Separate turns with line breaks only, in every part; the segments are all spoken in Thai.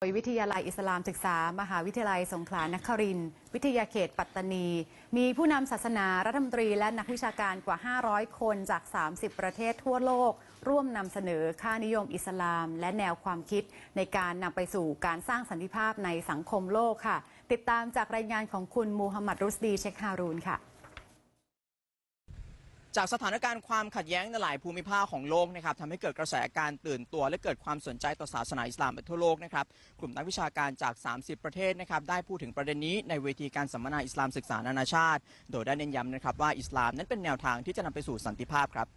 โดยวิทยาลัยอิสลามศึกษา มหาวิทยาลัยสงขลานครินทร์วิทยาเขตปัตตานี มีผู้นำศาสนารัฐมนตรีและนักวิชาการกว่า 500 คนจาก 30 ประเทศทั่วโลก ร่วมนำเสนอค่านิยมอิสลาม และแนวความคิดในการนำไปสู่การสร้างสันติภาพในสังคมโลกค่ะ ติดตามจากรายงานของคุณมูฮัมหมัดรุสดีเชคฮารูนค่ะ
จากสถานการณ์ความขัดแย้งในหลายภูมิภาคของโลกนะครับทำให้เกิดกระแสการตื่นตัว และเกิดความสนใจต่อศาสนาอิสลามไปทั่วโลกนะครับ กลุ่มนักวิชาการจาก 30 ประเทศนะครับได้พูดถึงประเด็นนี้ในเวทีการสัมมนาอิสลามศึกษานานาชาติ โดยได้เน้นย้ำนะครับว่าอิสลามนั้นเป็นแนวทางที่จะนำไปสู่สันติภาพครับ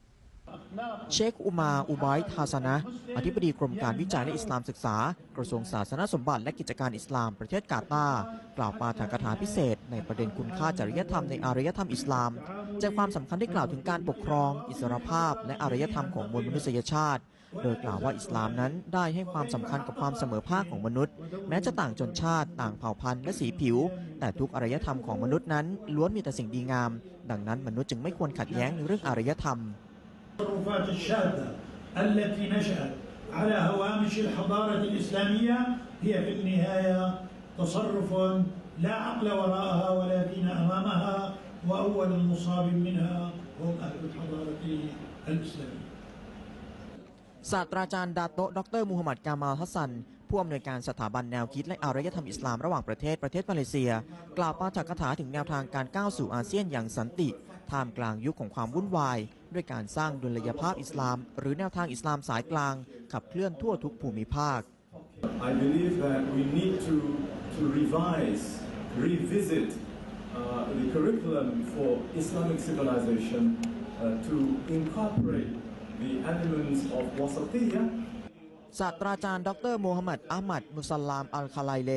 เชคอุมา อุบัยทาสนะ อธิบดีกรมการวิจัยและอิสลามศึกษา กระทรวงศาสนสมบัติและกิจการอิสลามประเทศกาตาร์กล่าวปาฐกถาพิเศษ ในประเด็นคุณค่าจริยธรรมในอารยธรรมอิสลามใจความสำคัญได้กล่าวถึงการปกครอง อิสรภาพ และอารยธรรมของมวลมนุษยชาติโดยกล่าวว่าอิสลามนั้นได้ให้ความสำคัญกับความเสมอภาคของมนุษย์ แม้จะต่างชนชาติ ต่างเผ่าพันธุ์และสีผิว แต่ทุกอารยธรรมของมนุษย์นั้นล้วนมีแต่สิ่งดีงาม ดังนั้นมนุษย์จึงไม่ควรขัดแย้งในเรื่องอารยธรรม
التصرفات الشاذة التي نشأت على هوامش الحضارة الإسلامية هي في النهاية تصرف لا عقل وراءها ولكن أمامها وأول المصاب منها هم أهل الحضارة الإسلامية
ศาสตราจารย์ดาโตะดรมูฮัมหมัดกามาลฮัสซัน ผู้อำนวยการสถาบันแนวคิดและอารยธรรมอิสลามระหว่างประเทศประเทศมาเลเซีย กล่าวปาฐกถาถึงแนวทางการก้าวสู่อาเซียนอย่างสันติท่ามกลางยุคของความวุ่นวาย ด้วยการสร้างดุลยภาพอิสลาม หรือแนวทางอิสลามสายกลาง ขับเคลื่อนทั่วทุกภูมิภาค
I believe that we need to, to revise, revisit uh, the curriculum for Islamic civilization uh, to incorporate the elements of wasatiyah
ศาสตราจารย์ ดรโมฮัมหมัดอามัดมุสลาม อัลคาไลเล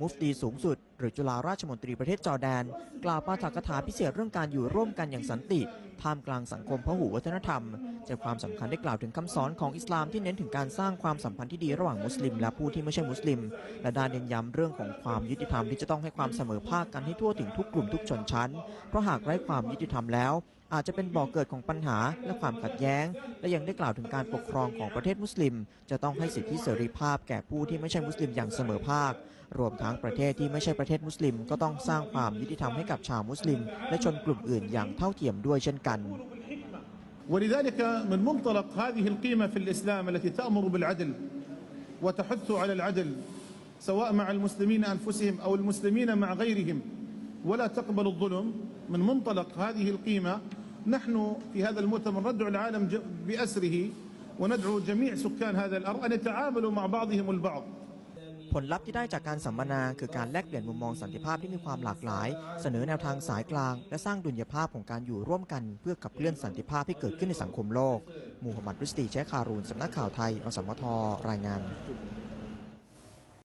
มุฟตีสูงสุด หรือจุฬาราชมนตรีประเทศจอร์แดน กล่าวปาฐกถาพิเศษเรื่องการอยู่ร่วมกันอย่างสันติ ท่ามกลางสังคมพหุวัฒนธรรมใจความสำคัญได้กล่าวถึงคำสอนของอิสลามที่เน้นถึงการสร้างความสัมพันธ์ที่ดีระหว่างมุสลิม และผู้ที่ไม่ใช่มุสลิม และได้เน้นย้ำเรื่องของความยุติธรรมที่จะต้องให้ความเสมอภาคกันให้ทั่วถึงทุกกลุ่มทุกชนชั้น เพราะหากไร้ความยุติธรรมแล้ว อาจจะเป็นบ่อกเกิดของปัญหาและความขัดแย้ง และยังได้กล่าวถึงการปกครองของประเทศมุสลิม จะต้องให้สิทธิเสรีภาพแก่ผู้ที่ไม่ใช่มุสลิมอย่างเสมอภาค รวมทั้งประเทศที่ไม่ใช่ประเทศมุสลิม ก็ต้องสร้างความยุติธรรมให้กับชาวมุสลิม และชนกลุ่มอื่นอย่างเท่าเทียมด้วยเช่นกัน
ولذلك من منطلق هذه القيمة في الإسلام التي تأمر بالعدل وتحث على العدل سواء مع المسلمين أنفسهم أو المسلمين مع غيرهم ولا تقبل الظلم من منطلق هذه القيمة نحن في هذا المؤتمر ندعو العالم ج- بأسره وندعو جميع سكان هذا الأرض أن يتعاملوا مع بعضهم البعض
ผลลัพธ์ที่ได้จากการสัมมนาคือการแลกเปลี่ยนมุมมองสันติภาพที่มีความหลากหลาย เสนอแนวทางสายกลาง และสร้างดุลยภาพของการอยู่ร่วมกัน เพื่อขับเคลื่อนสันติภาพให้เกิดขึ้นในสังคมโลก มูฮัมหมัดรุสตีแชคารูนสำนักข่าวไทยอสมทรายงาน